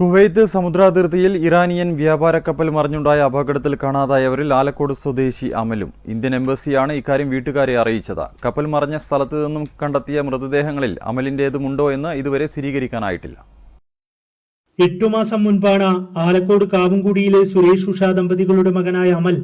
Kuwait സമുദ്രാതിർത്തിയിൽ Iranian വ്യാപാര കപ്പൽ മറിഞ്ഞുണ്ടായ അപകടത്തിൽ കാണാതായവരിൽ ആലക്കോട് സ്വദേശി അമലും. ഇന്ത്യൻ എംബസിയാണ് ഇക്കാര്യം വീട്ടുകാരെ അറിയിച്ചത്. കപ്പൽ മറിഞ്ഞ സ്ഥലത്ത് നിന്നും കണ്ടെത്തിയ മൃതദേഹങ്ങളിൽ അമലിന്റേതുമുണ്ടോ എന്ന് ഇതുവരെ സ്ഥിരീകരിക്കാനായിട്ടില്ല. എട്ടു മാസം മുൻപാണ് ആലക്കോട് കാവുംകുടിയിലെ സുരേഷ് ഉഷ ദമ്പതികളുടെ മകനായ അമൽ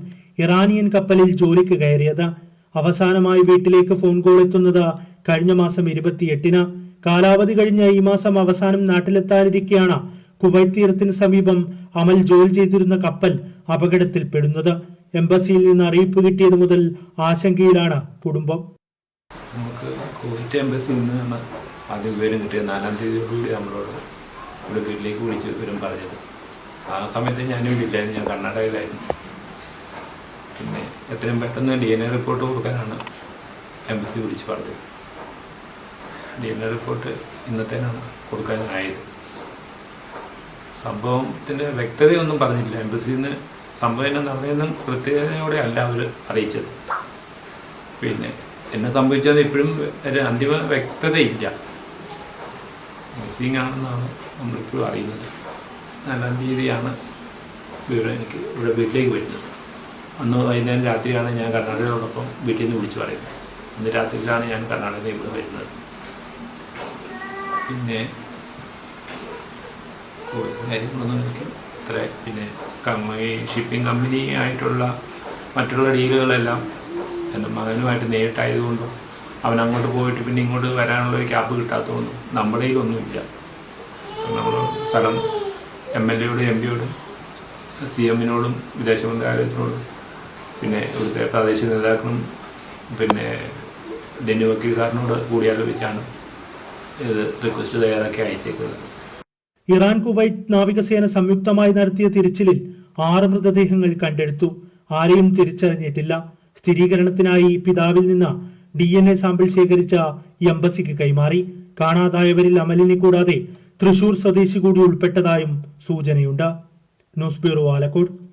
ഇറാനിയൻ കപ്പലിൽ ജോലിക്ക് കയറിയത്. അവസാനമായി വീട്ടിലേക്ക് ഫോൺ കോൾ എത്തുന്നത് കഴിഞ്ഞ മാസം ഇരുപത്തിയെട്ടിന്. കാലാവധി കഴിഞ്ഞ ഈ മാസം അവസാനം നാട്ടിലെത്താനിരിക്കെയാണ് കുവൈറ്റ് തീരത്തിന് സമീപം അമൽ ജോലി ചെയ്തിരുന്ന കപ്പൽ അപകടത്തിൽപ്പെടുന്നത്. എംബസിയിൽ നിന്ന് അറിയിപ്പ് കിട്ടിയത് മുതൽ ആശങ്കയിലാണ് കുടുംബം. നമുക്ക് കുവൈറ്റ് എംബസിയിൽ നിന്നാണ് ആദ്യം വിവരം കിട്ടിയത് നാലാം തീയതി കൂടി നമ്മളോട് ഇവിടെ വീട്ടിലേക്ക് വിളിച്ച് വിവരം പറഞ്ഞത്. ആ സമയത്ത് ഞാനും വീട്ടിലായിരുന്നു ഞാൻ കർണാടകയിലായിരുന്നു. പിന്നെ എത്രയും പെട്ടെന്ന് ഡി എൻ എ റിപ്പോർട്ട് കൊടുക്കാനാണ് എംബസി വിളിച്ച് പറഞ്ഞത്. ഡി എൻ എ റിപ്പോർട്ട് ഇന്നത്തേനാണ് കൊടുക്കാനായത്. സംഭവത്തിന്റെ വ്യക്തതയൊന്നും പറഞ്ഞില്ല. എംബസിന്ന് സംഭവം എന്നെ നടന്നതെന്നും കൃത്യതയോടെ അല്ല അവർ അറിയിച്ചത്. പിന്നെ എന്നെ സംഭവിച്ചത് ഇപ്പോഴും ഒരു അന്തിമ വ്യക്തതയില്ല. മിസ്സിങ് ആണെന്നാണ് നമ്മളിപ്പോഴും അറിയുന്നത്. നാലാം തീയതിയാണ് വിവരം എനിക്ക് ഇവിടെ വീട്ടിലേക്ക് വരുന്നത്. അന്ന് വൈകുന്നേരം രാത്രിയാണ് ഞാൻ കർണാടകയോടൊപ്പം വീട്ടിൽ നിന്ന് വിളിച്ച് പറയുന്നത്. അന്ന് രാത്രിയിലാണ് ഞാൻ കർണാടകയിൽ ഇവിടെ വരുന്നത്. പിന്നെ കൂടുതൽ കാര്യങ്ങളൊന്നും എനിക്ക് ഇത്ര. പിന്നെ ഈ ഷിപ്പിംഗ് കമ്പനി ആയിട്ടുള്ള മറ്റുള്ള ഡീലുകളെല്ലാം എന്റെ മകനുമായിട്ട് നേരിട്ടായതുകൊണ്ടും അവൻ അങ്ങോട്ട് പോയിട്ട് പിന്നെ ഇങ്ങോട്ട് വരാനുള്ള ഒരു ക്യാബ് കിട്ടാത്തതുകൊണ്ടും നമ്മുടെ കയ്യിലൊന്നുമില്ല. നമ്മൾ സ്ഥലം എം എൽ എയോടും എം പിയോടും സി എമ്മിനോടും വിദേശ മന്ത്രാലയത്തിനോടും പിന്നെ ഇവിടുത്തെ പ്രാദേശിക നേതാക്കളും പിന്നെ ഡെന്നി വക്കീൽ സാറിനോട് കൂടിയാലോചിച്ചാണ് ഇത് റിക്വസ്റ്റ് തയ്യാറാക്കി അയച്ചേക്കുന്നത്. ഇറാൻ കുവൈറ്റ് നാവികസേന സംയുക്തമായി നടത്തിയ തിരച്ചിലിൽ ആറ് മൃതദേഹങ്ങൾ കണ്ടെടുത്തു. ആരെയും തിരിച്ചറിഞ്ഞിട്ടില്ല. സ്ഥിരീകരണത്തിനായി പിതാവിൽ നിന്ന് ഡി എൻ എ സാമ്പിൾ ശേഖരിച്ച എംബസിക്ക് കൈമാറി. കാണാതായവരിൽ അമലിനെ കൂടാതെ തൃശൂർ സ്വദേശി കൂടി ഉൾപ്പെട്ടതായും സൂചനയുണ്ട്. News bureau Alakode.